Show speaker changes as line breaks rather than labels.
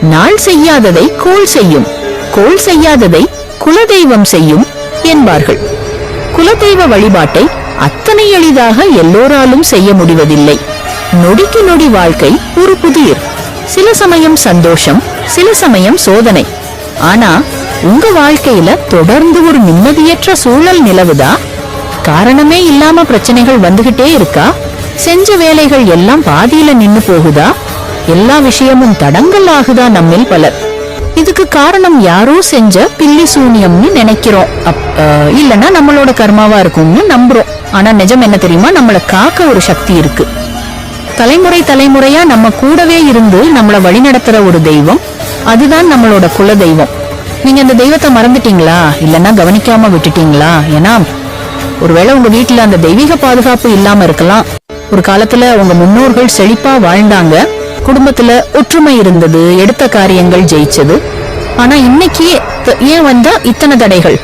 நாள் செய்யாததை கோல் செய்யும். கோல் செய்யாததை குலதெய்வம் செய்யும் என்பார்கள். குலதெய்வ வழிபாட்டை அத்தனை எளிதாக எல்லோராலும் செய்ய முடிவதில்லை. நொடிக்கு நொடி வாழ்க்கை ஒரு புதிர். சில சமயம் சந்தோஷம் சில சமயம் சோதனை. ஆனா உங்க வாழ்க்கையில தொடர்ந்து ஒரு நிம்மதியற்ற சூழல் நிலவுதா? காரணமே இல்லாம பிரச்சனைகள் வந்துகிட்டே இருக்கா? செஞ்ச வேலைகள் எல்லாம் பாதியில நின்னு போகுதா? எல்லா விஷயமும் தடங்கல் ஆகுதா நம்மில் பலர். இதுக்கு காரணம் யாரோ செஞ்ச பில்லி சூனியம்னு நினைக்கிறோம். இல்லனா நம்மளோட கர்மாவா இருக்கும்னு நம்புறோம். ஆனா நிஜம் என்ன தெரியுமா? நம்மள காக்க ஒரு சக்தி இருக்கு. தலைமுறை தலைமுறையா நம்ம கூடவே இருந்து நம்மள வழிநடத்துற ஒரு தெய்வம் அதுதான் நம்மளோட குல தெய்வம் நீங்க அந்த தெய்வத்தை மறந்துட்டீங்களா? இல்லனா கவனிக்காம விட்டுட்டீங்களா? ஏன்னா ஒருவேளை உங்க வீட்டுல அந்த தெய்வீக பாதுகாப்பு இல்லாம இருக்கலாம். ஒரு காலத்துல உங்க முன்னோர்கள் செழிப்பா வாழ்ந்தாங்க. குடும்பத்துல ஒற்றுமை இருந்தது எடுத்த காரியங்கள் ஜெயிச்சது. ஆனா இன்னைக்கு ஏன் வந்தா இத்தனை தடைகள்?